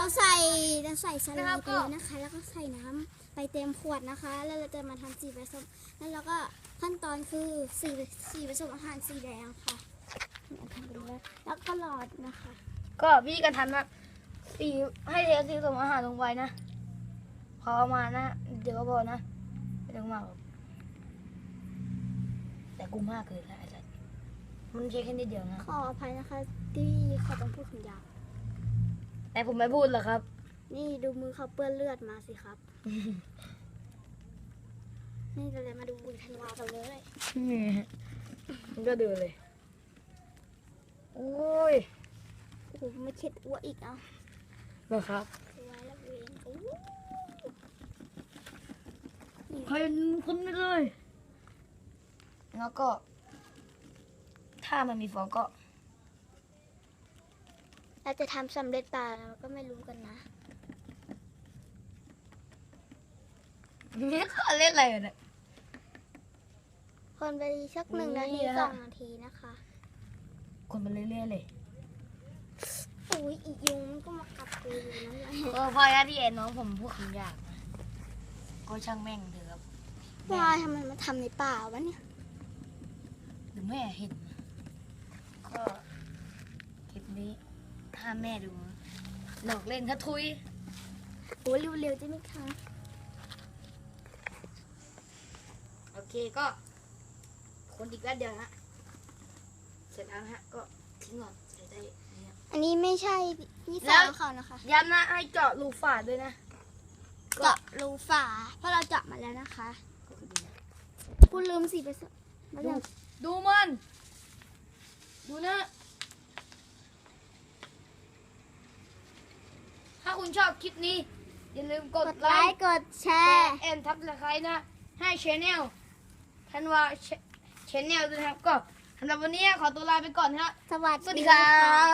จะใส่สนะไลครับด์ไปก็เลยนะคะ แล้วก็ใส่น้ำไปเต็มขวดนะคะ แล้วเราจะมาทำสีผสมแล้วเราก็ขั้นตอนคือสีสีผสมอาหารสีแดงค่ะเนี่ยทำไปเลยแล้วก็หลอดนะคะ ก็วิธีการทำนะสีให้เทสีผสมอาหารลงไปนะ พอประมาณนะ เดี๋ยวก็พอนะไม่ต้องมากหรอกแต่กูมากเลยนะไอ้สัสมันใช้แค่นิดเดียวนะ ขออภัยนะคะที่เขาต้องพูดคำหยาบ แต่ผมไม่พูดหรอกครับ นี่ดูมือเขาเปื้อนเลือดมาสิครับ นี่เราเลยมาดูบุญธันวากันเลยมันก็ดูเลย โอ้ยโอ้โหไม่เข็ดอ้วกอีกเอานะครับไว้แล้วเวนโอ้ใครคนไม่เลย แล้วก็ ถ้ามันมีฟองก็ เราจะทำสำเร็จป่าเราก็ไม่รู้กันนะ นี่เขาเล่นอะไรกันเนี่ย คนไปสักหนึ่งอุ้ยนาทีนะ สองนาทีนะคะคนมันเรื่อยๆเลยอุ้ยอียุงมันก็มากัดตัวอยู่นั่นแหละเออพอแล้วที่เอ็นน้องผมพูดคำหยาบนะก็ช่างแม่งเถอะครับว่าทำไมมาทำในป่าวะเนี่ยหรือแม่เห็นนะก็คลิปนี้ ถ้าแม่ดูหลอกเล่นถ้าทุยโอ้เร็วๆจะไหมคะ โอเคก็ คนอีกแป๊บเดียวนะเสร็จแล้วนะฮะก็ทิ้งก่อนใส่ได้เนี่ย อันนี้ไม่ใช่พี่แล้สาววเขานะคะ ย้ำนะให้เจาะรูฝาด้วยนะก็เจาะรูฝา เพราะเราเจาะมาแล้วนะคะ ก็คือดีนะกูลืมสีผสมมาดูจากดูมัน ดูนะ ถ้าคุณชอบคลิปนี้ อย่าลืมกกดดไลไลค์ค์กดแชแชร์ร์แอนทับสไครนะ ให้ชแนลทันว่าชแนลด้วยนะครับ ก็สำหรับวันนี้ขอตัวลาไปก่อนครับ สวัสสวัสดีดีครัค่ะบ